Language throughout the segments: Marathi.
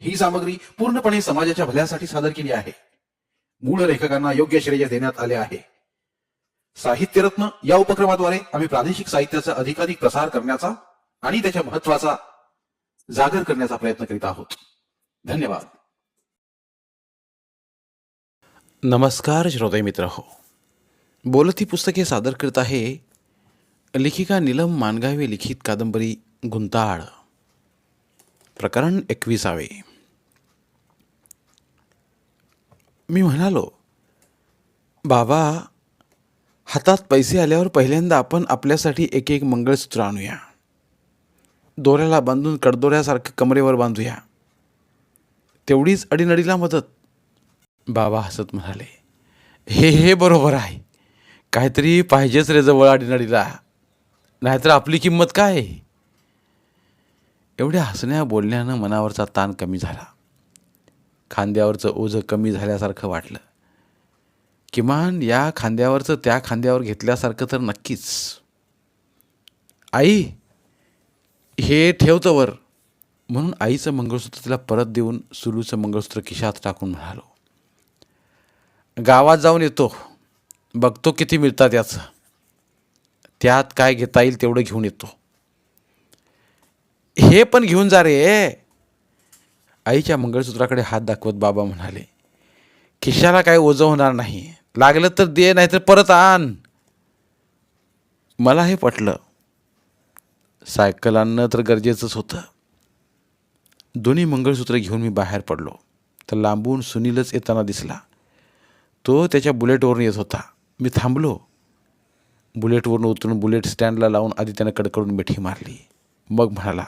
ही सामग्री पूर्णपणे समाजाच्या भल्यासाठी सादर केली आहे. मूळ लेखकांना योग्य श्रेय देण्यात आले आहे. साहित्यरत्न या उपक्रमाद्वारे आम्ही प्रादेशिक साहित्याचा अधिकाधिक प्रसार करण्याचा आणि त्याच्या महत्त्वाचा जागर करण्याचा प्रयत्न करीत आहोत. धन्यवाद. नमस्कार श्रोते मित्र हो. बोलती पुस्तके सादर करत आहे लेखिका नीलम मानगावे लिखित कादंबरी गुंताळ. प्रकरण एकविसावे. मी म्हणालो बाबा हातात पैसे आल्यावर पहिल्यांदा आपण आपल्यासाठी एक एक मंगळसूत्र आणूया. दोऱ्याला बांधून कडदोऱ्यासारखं कमरेवर बांधूया. तेवढीच अडीनडीला मदत. बाबा हसत म्हणाले हे हे बरोबर आहे. काहीतरी पाहिजेच रे जवळ अडीनडीला. नाहीतर आपली किंमत काय आहे? एवढ्या हसण्या बोलण्यानं मनावरचा ताण कमी झाला. खांद्यावरचं ओझं कमी झाल्यासारखं वाटलं. किमान या खांद्यावरचं त्या खांद्यावर घेतल्यासारखं तर नक्कीच. आई हे ठेवतं वर म्हणून आईचं मंगळसूत्र तिला परत देऊन सुलूचं मंगळसूत्र खिशात टाकून म्हणालो. गावात जाऊन येतो. बघतो किती मिळतात याचं. त्यात काय घेता येईल तेवढं घेऊन येतो. हे पण घेऊन जा रे. आईच्या मंगळसूत्राकडे हात दाखवत बाबा म्हणाले खिशाला काय ओझं होणार नाही. लागलं तर दे नाहीतर परत आण. मला हे पटलं. सायकल आणणं तर गरजेचंच होतं. दोन्ही मंगळसूत्र घेऊन मी बाहेर पडलो. तर लांबून सुनीलच येताना दिसला. तो त्याच्या बुलेटवरून येत होता. मी थांबलो. बुलेटवरून उतरून बुलेट स्टँडला लावून आधी त्यानं कडकडून मिठी मारली. मग म्हणाला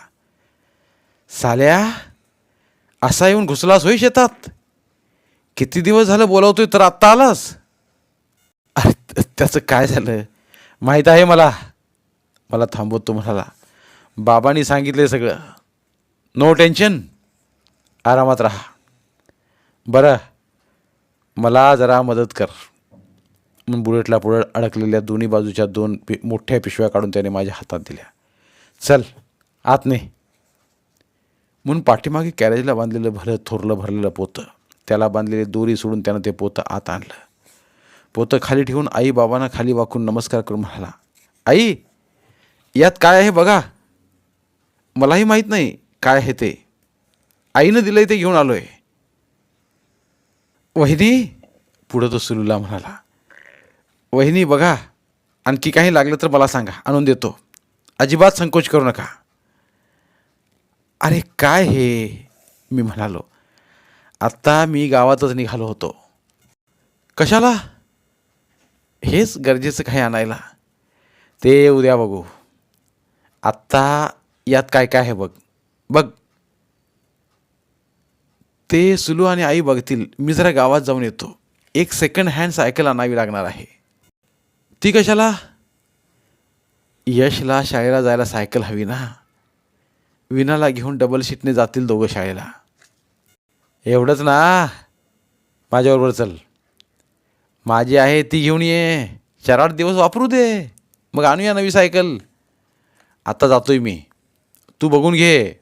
साल्या असा येऊन घुसलास होई शेतात? किती दिवस झालं बोलावतोय तर आत्ता आलास? अरे त्याचं काय झालं? माहीत आहे मला. मला थांबवतो म्हणाला. बाबांनी सांगितलं सगळं. नो टेन्शन आरामात राहा. बरं मला जरा मदत कर. मग बुलेटला पुढं अडकलेल्या दोन्ही बाजूच्या दोन पि मोठ्या पिशव्या काढून त्याने माझ्या हातात दिल्या. चल आत नाही म्हणून पाठीमागे कॅरेजला बांधलेलं भरं थोरलं भरलेलं पोतं. त्याला बांधलेली दोरी सोडून त्यानं ते पोतं आत आणलं. पोतं खाली ठेवून आई बाबांना खाली वाकून नमस्कार करून म्हणाला आई यात काय आहे बघा. मलाही माहीत नाही काय आहे ते. आईनं दिलंय ते घेऊन आलो आहे वहिनी पुढं तो सुलूला म्हणाला वहिनी बघा आणखी काही लागलं तर मला सांगा आणून देतो. अजिबात संकोच करू नका. अरे काय हे? मी म्हणालो. आत्ता मी गावातच निघालो होतो. कशाला? हेच गरजेचं काही आणायला. ते उद्या बघू. आत्ता यात काय काय आहे बघ. बघ. ते सुलू आणि आई बघतील. मी जरा गावात जाऊन येतो. एक सेकंड हँड सायकल आणावी लागणार आहे. ती कशाला? यशला शाळेला जायला सायकल हवी ना. विनाला घेऊन डबल शीटने जातील दोघं शाळेला. एवढंच ना. माझ्याबरोबर चल. माझी आहे ती घेऊन ये. चार आठ दिवस वापरू दे. मग आणूया नवी सायकल. आता जातोय मी. तू बघून घे.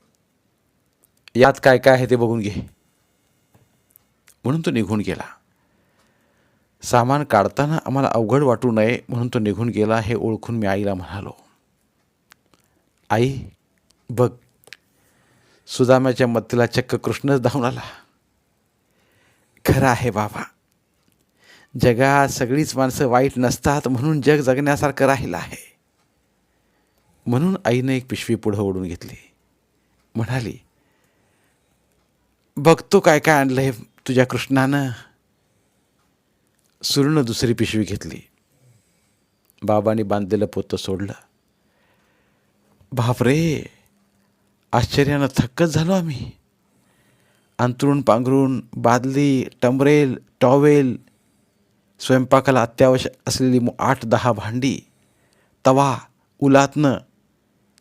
यात काय काय आहे ते बघून घे. म्हणून तो निघून गेला. सामान काढताना आम्हाला अवघड वाटू नये म्हणून तो निघून गेला हे ओळखून मी आईला म्हणालो. आई बघ. सुदामाच्या मत्तीला चक्क कृष्णच धावून आला खरं आहे बाबा. जगात सगळीच माणसं वाईट नसतात म्हणून जग जगण्यासारखं राहिलं आहे. म्हणून आईनं एक पिशवी पुढं ओढून घेतली. म्हणाली बघतो काय काय आणलंय तुझ्या कृष्णानं. सुरूनं दुसरी पिशवी घेतली. बाबांनी बांधलेलं पोतं सोडलं. बापरे! आश्चर्यानं थक्कच झालो आम्ही. अंथरूण पांघरून बादली टंबरेल टॉवेल स्वयंपाकाला अत्यावश्यक असलेली आठ दहा भांडी तवा उलातनं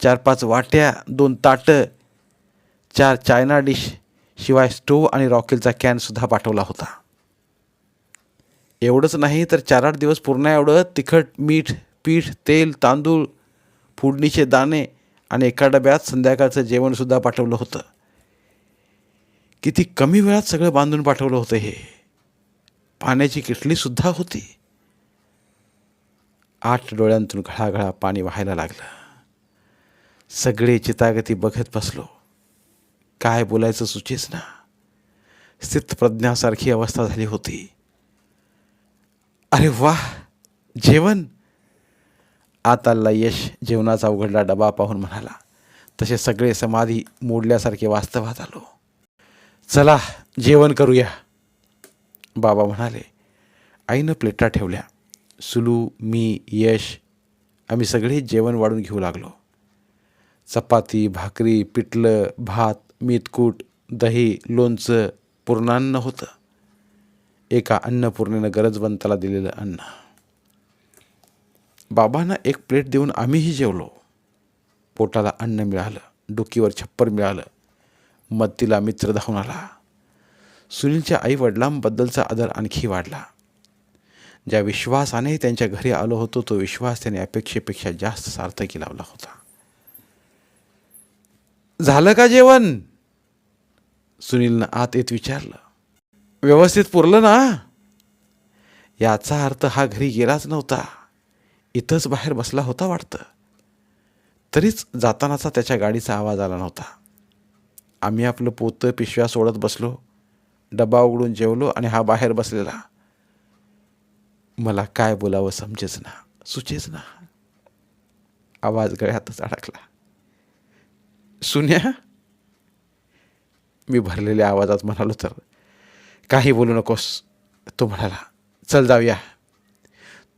चार पाच वाट्या दोन ताटं चार चायना डिश शिवाय स्टोव आणि रॉकेलचा कॅनसुद्धा पाठवला होता. एवढंच नाही तर चार आठ दिवस पूर्ण एवढं तिखट मीठ पीठ तेल तांदूळ फोडणीचे दाणे आणि एका डब्यात संध्याकाळचं जेवणसुद्धा पाठवलं होतं. किती कमी वेळात सगळं बांधून पाठवलं होतं हे. पाण्याची किटलीसुद्धा होती. आठ डोळ्यांतून घळाघळा पाणी व्हायला लागलं. सगळे चितागती बघत बसलो. काय बोलायचं सुचेच ना. स्थितप्रज्ञासारखी अवस्था झाली होती. अरे वाह! जेवण! आताला यश जेवणाचा उघडला डबा पाहून म्हणाला तसे सगळे समाधी मोडल्यासारखे वास्तवात आलो. चला जेवण करूया. बाबा म्हणाले आईनं प्लेटा ठेवल्या. सुलू मी यश आम्ही सगळे जेवण वाढून घेऊ लागलो. चपाती भाकरी पिठलं भात मीतकूट दही लोणचं पूर्णान्न होतं. एका अन्नपूर्णेनं गरजवंताला दिलेलं अन्न. बाबांना एक प्लेट देऊन आम्हीही जेवलो. पोटाला अन्न मिळालं डोकीवर छप्पर मिळालं. मत्तीला मित्र धावून आला. सुनीलच्या आई वडिलांबद्दलचा आदर आणखी वाढला. ज्या विश्वासाने त्यांच्या घरी आलो होतो तो विश्वास त्याने अपेक्षेपेक्षा जास्त सार्थकी लावला होता. झालं का जेवण? सुनीलनं आत येत विचारलं. व्यवस्थित पुरलं ना? याचा अर्थ हा घरी गेलाच नव्हता. इथंच बाहेर बसला होता वाटतं. तरीच जातानाचा त्याच्या गाडीचा आवाज आला नव्हता. आम्ही आपलं पोतं पिशव्या सोडत बसलो. डबा उघडून जेवलो आणि हा बाहेर बसलेला. मला काय बोलावं समजेच ना सुचेच ना. आवाज गळ्यातच अडकला. सुन्या मी भरलेल्या आवाजात म्हणालो तर काही बोलू नकोस. तो म्हणाला चल जाऊया.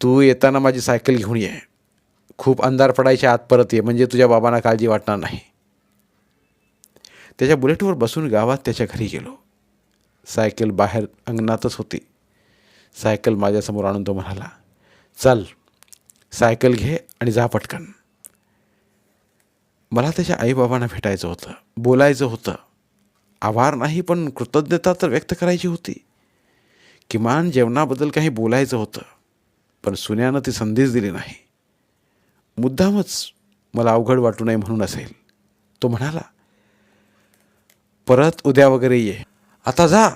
तू येताना माझी सायकल घेऊन ये. खूप अंधार पडायच्या आत परत ये. म्हणजे तुझ्या बाबांना काळजी वाटणार नाही. त्याच्या बुलेटवर बसून गावात त्याच्या घरी गेलो. सायकल बाहेर अंगणातच होती. सायकल माझ्यासमोर आणून तो म्हणाला चल सायकल घे आणि जा पटकन. मला त्याच्या आईबाबांना भेटायचं होतं बोलायचं होतं. आभार नाही पण कृतज्ञता तर व्यक्त करायची होती. किमान जेवणाबद्दल काही बोलायचं होतं. पण सुन्यानं ती संधीच दिली नाही. मुद्दामच मला अवघड वाटू नये म्हणून असेल. तो म्हणाला परत उद्या वगैरे ये. आता जा.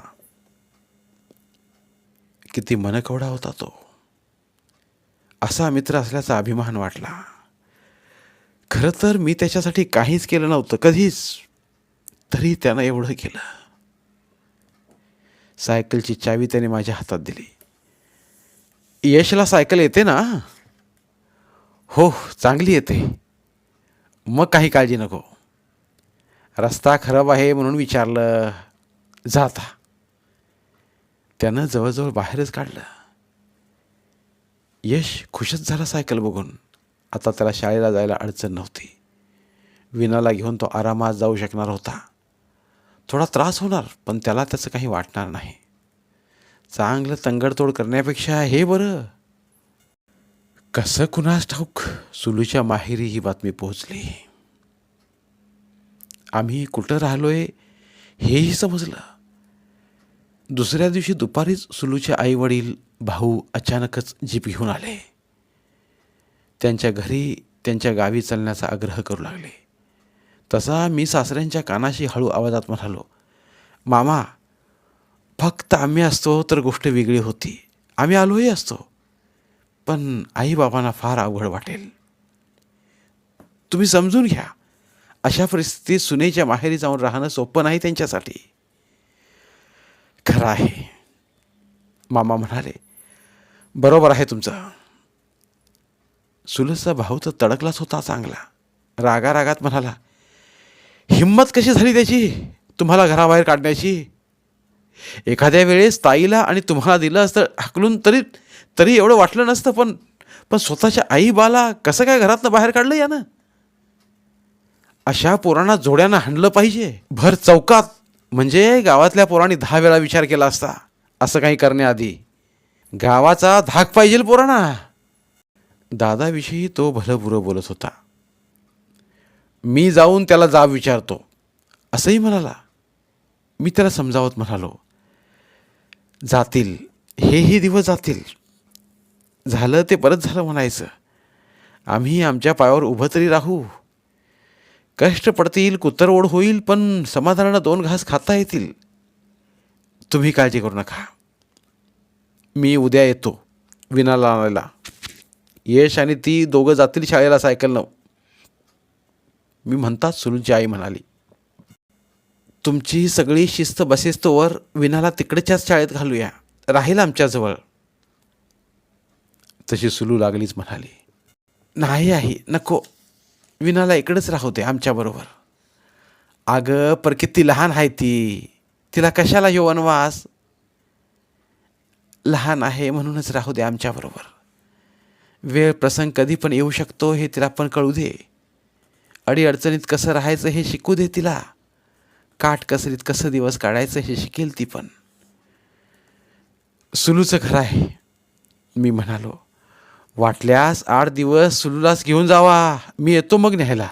किती मनकवडा होता तो. असा मित्र असल्याचा अभिमान वाटला. खरं तर मी त्याच्यासाठी काहीच केलं नव्हतं कधीच. तरी त्यानं एवढं केलं. सायकलची चावी त्याने माझ्या हातात दिली. यशला सायकल येते ना? हो चांगली येते. मग काही काळजी नको. रस्ता खराब आहे म्हणून विचारलं. जाता त्यानं जवळजवळ बाहेरच काढलं. यश खुशच झाला सायकल बघून. आता त्याला शाळेला जायला अडचण नव्हती. विनाला घेऊन तो आरामात जाऊ शकणार होता. थोडा त्रास होणार पण त्याला त्याचं काही वाटणार नाही. चांगलं तंगडतोड करण्यापेक्षा हे बरं. कसं कुणास ठाऊक सुलूच्या माहेरी ही बातमी पोहोचली. आम्ही कुठं राहिलोय हेही समजलं. दुसऱ्या दिवशी दुपारीच सुलूचे आई वडील भाऊ अचानकच जीप घेऊन आले. त्यांच्या घरी त्यांच्या गावी चालण्याचा आग्रह करू लागले. तसा मी सासऱ्यांच्या कानाशी हळू आवाजात म्हणालो मामा फक्त आम्ही असतो तर गोष्ट वेगळी होती. आम्ही आलोही असतो. पण आईबाबांना फार अवघड वाटेल. तुम्ही समजून घ्या. अशा परिस्थितीत सुनेच्या माहेरी जाऊन राहणं सोपं नाही त्यांच्यासाठी. खरं आहे. मामा म्हणाले बरोबर आहे तुमचं. सुलसचा भाऊ तर तडकलाच होता चांगला. रागारागात म्हणाला हिंमत कशी झाली त्याची? तुम्हाला घराबाहेर काढण्याची? एखाद्या वेळेस ताईला आणि तुम्हाला दिलं असतं हकलून तरी तरी एवढं वाटलं नसतं पण पण स्वतःच्या आई बाला कसं काय घरातनं बाहेर काढलं यानं? अशा पोरांना जोड्यानं हाणलं पाहिजे. भर चौकात म्हणजे गावातल्या पोरांनी दहा वेळा विचार केला असता असं काही करण्याआधी. गावाचा धाक पाहिजे पोरांना. दादाविषयी तो भलंबुरं बोलत होता. मी जाऊन त्याला जाब विचारतो. असंही म्हणाला. मी त्याला समजावत म्हणालो जातील. हेही दिवस जातील. झालं ते परत झालं म्हणायचं. आम्ही आमच्या पायावर उभं तरी राहू. कष्ट पडतील कुत्तरओढ होईल पण समाधानानं दोन घास खाता येतील. तुम्ही काळजी करू नका. मी उद्या येतो विनाला आणायला. यश आणि ती दोघं जातील शाळेला सायकलनं. मी म्हणताच सुरूची आई म्हणाली तुमची सगळी शिस्त बसेस्तोवर विनाला तिकडच्याच शाळेत घालूया. राहील आमच्याजवळ. तशी सुलू लागलीच म्हणाली. नाही आहे नको. विनाला इकडेच राहू दे आमच्याबरोबर अगं पर किती लहान आहे ती. तिला कशाला येऊ वनवास? लहान आहे म्हणूनच राहू दे आमच्याबरोबर वेळ प्रसंग कधी पण येऊ शकतो हे तिला पण कळू दे. अडीअडचणीत कसं राहायचं हे शिकू दे तिला. काटकसरीत कसं दिवस काढायचं हे शिकेल ती पण. सुलूचं खरं आहे. मी म्हणालो वाटल्यास आठ दिवस सुलूलाच घेऊन जावा. मी येतो मग न्यायला.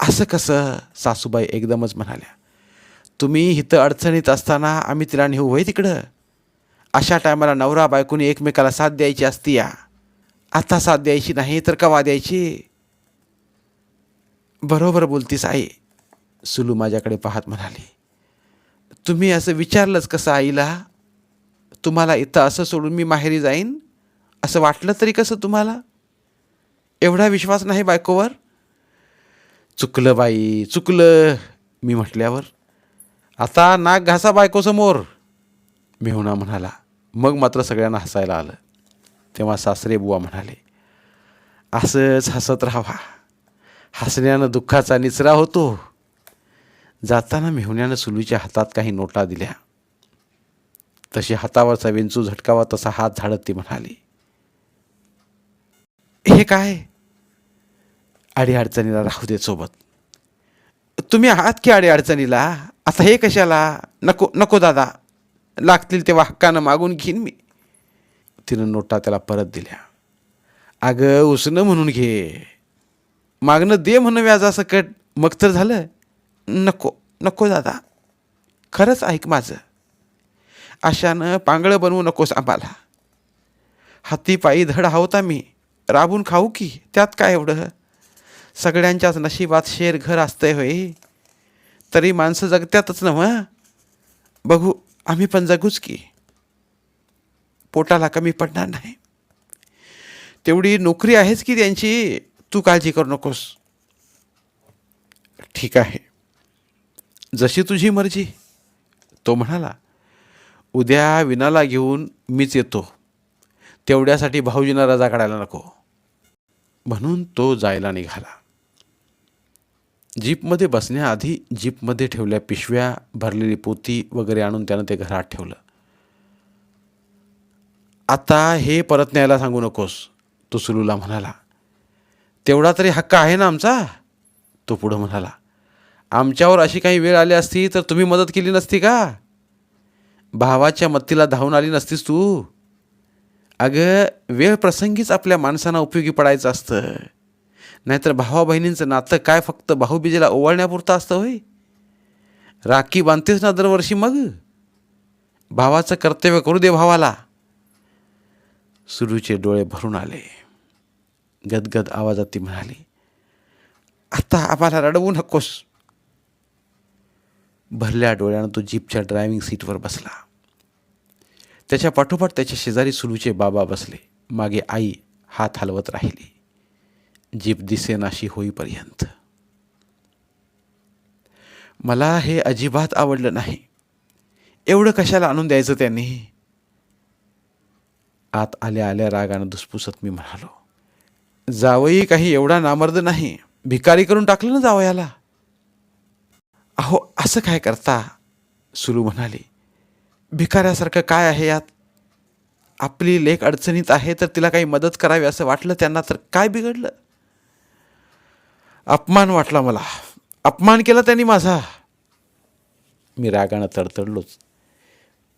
असं कसं? सासूबाई एकदमच म्हणाल्या तुम्ही इथं अडचणीत असताना आम्ही तिला नेऊ होय तिकडं. अशा टायमाला नवरा बायकोनी एकमेकाला साथ द्यायची असती या आता साथ द्यायची नाही तर कवा द्यायची? बरोबर बोलतीस आई. सुलू माझ्याकडे पाहत म्हणाली तुम्ही असं विचारलंच कसं आईला? तुम्हाला इथं असं सोडून मी माहेरी जाईन? असं वाटलं तरी कसं तुम्हाला? एवढा विश्वास नाही बायकोवर? चुकलं बाई चुकलं मी म्हटल्यावर. आता नाक घासा बायकोसमोर मेहुणा म्हणाला. मग मात्र सगळ्यांना हसायला आलं. तेव्हा सासरे बुवा म्हणाले असंच हसत राहावा. हसण्यानं दुःखाचा निचरा होतो. जाताना मेहुण्यानं सुलूच्या हातात काही नोटा दिल्या. तशी हातावरचा विंचू झटकावा तसा हात झाडत ती म्हणाली हे काय? अडीअडचणीला राहू दे सोबत. तुम्ही आहात की अडीअडचणीला? आता हे कशाला? नको नको दादा. लागतील तेव्हा हक्कानं मागून घेईन मी. तिनं नोटा त्याला परत दिल्या. अगं उसणं म्हणून घे. मागणं दे म्हणून व्याजासकट. मग तर झालं. नको नको दादा. खरंच ऐक माझं. अशानं पांगळं बनवू नकोस आम्हाला. हातीपायी धड आहोत आम्ही राबून खाऊ की? त्यात काय एवढं? सगळ्यांच्याच नशिबात शेर घर असतंय होय. तरी माणसं जगत्यातच ना मग बघू आम्ही पण जगूच की. पोटाला कमी पडणार नाही. तेवढी नोकरी आहेच की त्यांची? तू काळजी करू नकोस. ठीक आहे. जशी तुझी मर्जी. तो म्हणाला उद्या विनाला घेऊन मीच येतो. तेवढ्यासाठी भाऊजींना रजा काढायला नको. म्हणून तो जायला निघाला. जीपमध्ये बसण्याआधी जीपमध्ये ठेवल्या पिशव्या भरलेली पोती वगैरे आणून त्यानं ते घरात ठेवलं. आता हे परत न्यायला सांगू नकोस तो सुलूला म्हणाला. तेवढा तरी हक्क आहे ना आमचा? तो पुढं म्हणाला. आमच्यावर अशी काही वेळ आली असती तर तुम्ही मदत केली नसती का? भावाच्या मत्तीला धावून आली नसतीस तू. अगं वेळ प्रसंगीच आपल्या माणसांना उपयोगी पडायचं असतं. नाहीतर भावा बहिणींचं नातं काय फक्त भाऊबीजेला ओवाळण्यापुरतं असतं होय? राखी बांधतेस ना दरवर्षी मग? भावाचं कर्तव्य करू दे भावाला. सुरूचे डोळे भरून आले. गदगद आवाजात ती म्हणाली आता आम्हाला रडवू नकोस. भरल्या डोळ्यानं तो जीपच्या ड्रायव्हिंग सीटवर बसला. त्याच्या पाठोपाठ त्याच्या शेजारी सुलूचे बाबा बसले. मागे आई हात हलवत राहिली. जीप दिसेनाशी होईपर्यंत. मला हे अजिबात आवडलं नाही. एवढं कशाला आणून द्यायचं त्यांनी? आत आल्या आल्या रागानं दुसपुसत मी म्हणालो जावई काही एवढा नामर्द नाही. भिकारी करून टाकलं ना जावयाला? अहो असं काय करता? सुरू म्हणाली. भिकाऱ्यासारखं काय आहे यात? आपली लेख अडचणीत आहे तर तिला काही मदत करावी असं वाटलं त्यांना तर काय बिघडलं? अपमान वाटला मला. अपमान केला त्यांनी माझा. मी रागानं तडतडलोच.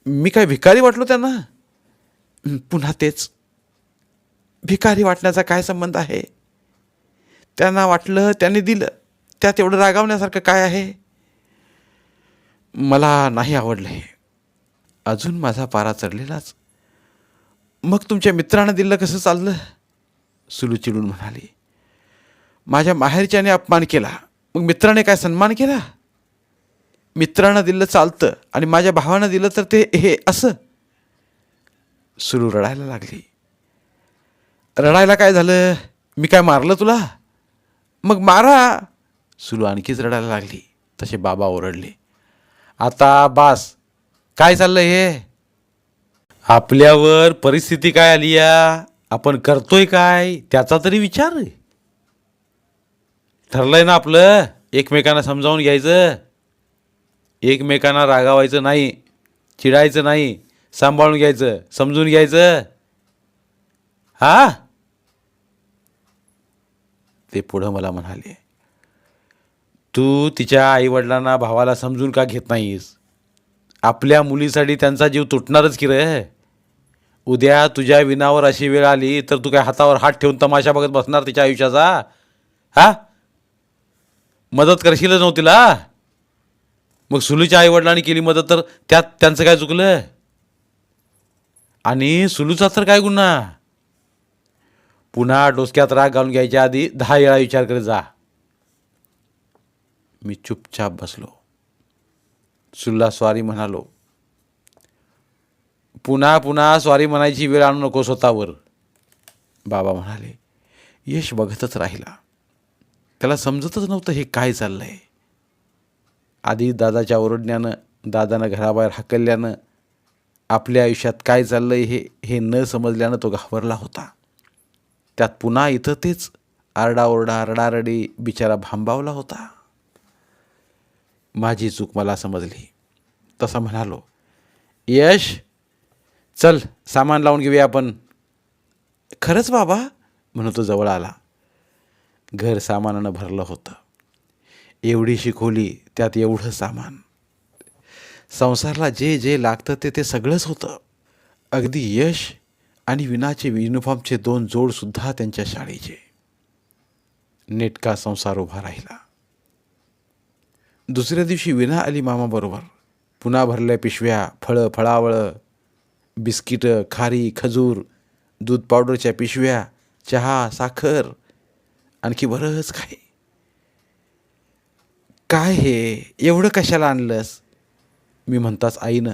मी काय भिकारी वाटलो त्यांना? पुन्हा तेच. भिकारी वाटण्याचा काय संबंध आहे? त्यांना वाटलं त्यांनी दिलं. त्यात एवढं रागावण्यासारखं काय आहे? मला नाही आवडलं हे. अजून माझा पारा चढलेलाच. मग तुमच्या मित्रानं दिलं कसं चाललं? सुलू चिडून म्हणाली. माझ्या माहेरच्याने अपमान केला. मग मित्राने काय सन्मान केला? मित्रानं दिलं चालतं आणि माझ्या भावानं दिलं तर ते हे असं. सुलू रडायला लागली. रडायला काय झालं? मी काय मारलं तुला? मग मारा. सुलू आणखीच रडायला लागली. तसे बाबा ओरडले. आता बास काय चाललं हे? आपल्यावर परिस्थिती काय आली या? आपण करतोय काय? त्याचा तरी विचार ठरलंय ना आपलं एकमेकांना समजावून घ्यायचं. एकमेकांना रागावायचं नाही चिडायचं नाही सांभाळून घ्यायचं समजून घ्यायचं. हा? ते पुढं मला म्हणाले. तू तिच्या आईवडिलांना भावाला समजून का घेत नाहीस? आपल्या मुलीसाठी त्यांचा जीव तुटणारच की रे. उद्या तुझ्या विनावर अशी वेळ आली तर तू काय हातावर हात ठेवून तमाशा बघत बसणार तिच्या आयुष्याचा? हा? मदत करशीलच नव्हती हो तिला? मग सुलूच्या आईवडिलांनी केली मदत तर त्यात त्यांचं काय चुकलं? आणि सुलूचा तर काय गुन्हा? पुन्हा डोसक्यात राग घालून घ्यायच्या आधी दहा वेळा विचार करत जा. मी चुपचाप बसलो. सुल्ला स्वारी म्हणालो पुन्हा पुन्हा स्वारी म्हणायची वेळ आणू नको स्वतःवर. बाबा म्हणाले यश बघतच राहिला. त्याला समजतच नव्हतं हे काय चाललंय. आधी दादाच्या ओरडण्यानं दादानं घराबाहेर हाकलल्यानं आपल्या आयुष्यात काय चाललंय हे हे न समजल्यानं तो घाबरला होता. त्यात पुन्हा इथं तेच आरडाओरडा रडारडी बिचारा भांबावला होता. माझी चूक मला समजली. तसं म्हणालो. यश चल सामान लावून घेऊया आपण. खरंच बाबा? म्हणून तो जवळ आला. घर सामानानं भरलं होतं. एवढीशी खोली त्यात एवढं सामान. संसारला जे जे लागतं ते ते सगळंच होतं. अगदी यश आणि विनाचे युनिफॉर्मचे दोन जोडसुद्धा त्यांच्या शाळेचे. नेटका संसार उभा राहिला. दुसऱ्या दिवशी विना आली मामाबरोबर. पुन्हा भरल्या पिशव्या फळं फळावळं बिस्किटं खारी खजूर दूध पावडरच्या पिशव्या चहा साखर आणखी बरंच काय काय हे? एवढं कशाला आणलंस? मी म्हणताच आईनं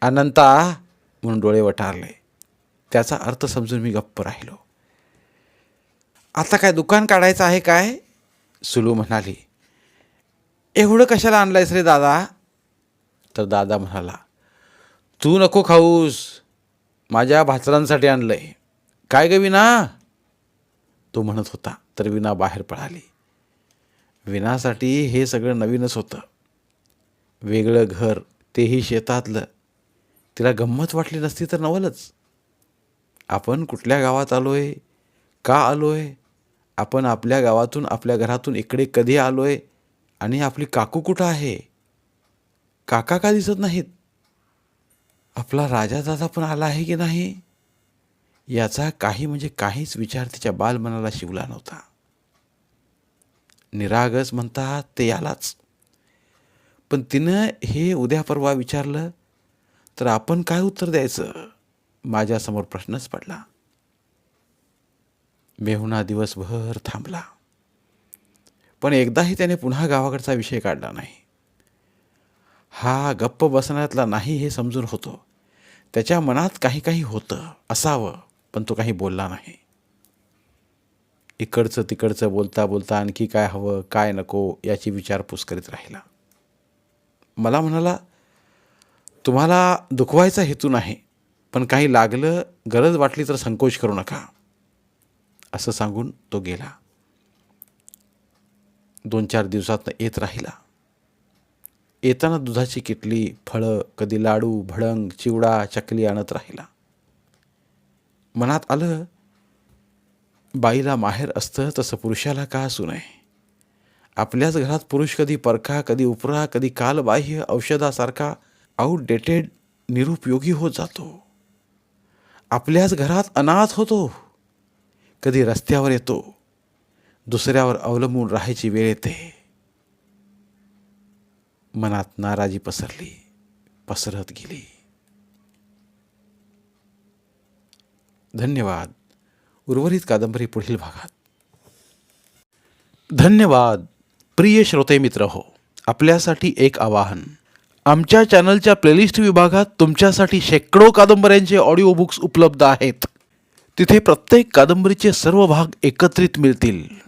अनंता म्हणून डोळे वटारले. त्याचा अर्थ समजून मी गप्प राहिलो. आता काय दुकान काढायचं आहे काय? सुलू म्हणाली. एवढं कशाला आणलंयस रे दादा? तर दादा म्हणाला तू नको खाऊस. माझ्या भाचरांसाठी आणलंय. काय ग विना? तो म्हणत होता तर विना बाहेर पळाली. विनासाठी हे सगळं नवीनच होतं. वेगळं घर तेही शेतातलं. तिला गंमत वाटली नसती तर नवलच. आपण कुठल्या गावात आलो आहे का आलो आहे आपण आपल्या गावातून आपल्या घरातून इकडे कधी आलो आहे आणि आपली काकू कुठं आहे? काका का दिसत नाहीत? आपला राजा दादा पण आला आहे की नाही? याचा काही म्हणजे काहीच विचार तिच्या बालमनाला शिवला नव्हता. निरागस म्हणता ते यालाच पण तिनं हे उद्या परवा विचारलं तर आपण काय उत्तर द्यायचं? माझ्यासमोर प्रश्नच पडला. मेहुणा दिवसभर थांबला. पण एकदाही त्याने पुन्हा गावाकडचा विषय काढला नाही. हा गप्प बसण्यातला नाही हे समजून होतो. त्याच्या मनात काही काही होतं असावं पण तो काही बोलला नाही. इकडचं तिकडचं बोलता बोलता आणखी काय हवं काय नको याची विचारपूस करीत राहिला. मला म्हणाला तुम्हाला दुखवायचा हेतू नाही पण काही लागलं गरज वाटली तर संकोच करू नका. असं सांगून तो गेला. दोन चार दिवसात येत राहिला. येताना दुधाची किटली फळं कधी लाडू भडंग चिवडा चकली आणत राहिला. मनात आलं बाईला माहेर असतं तसं पुरुषाला का असू नये? आपल्याच घरात पुरुष कधी परखा कधी उपरा कधी कालबाह्य औषधासारखा आउटडेटेड निरुपयोगी होत जातो. आपल्याच घरात अनाथ होतो. कधी रस्त्यावर येतो. दुसऱ्यावर अवलंबून राहायची वेळ येते. मनात नाराजी पसरली पसरत गेली. धन्यवाद. उर्वरित कादंबरी पुढील भागात. धन्यवाद. प्रिय श्रोते मित्र हो आपल्यासाठी एक आवाहन. आमच्या चॅनलच्या प्लेलिस्ट विभागात तुमच्यासाठी शेकडो कादंबऱ्यांचे ऑडिओ बुक्स उपलब्ध आहेत. तिथे प्रत्येक कादंबरीचे सर्व भाग एकत्रित मिळतील.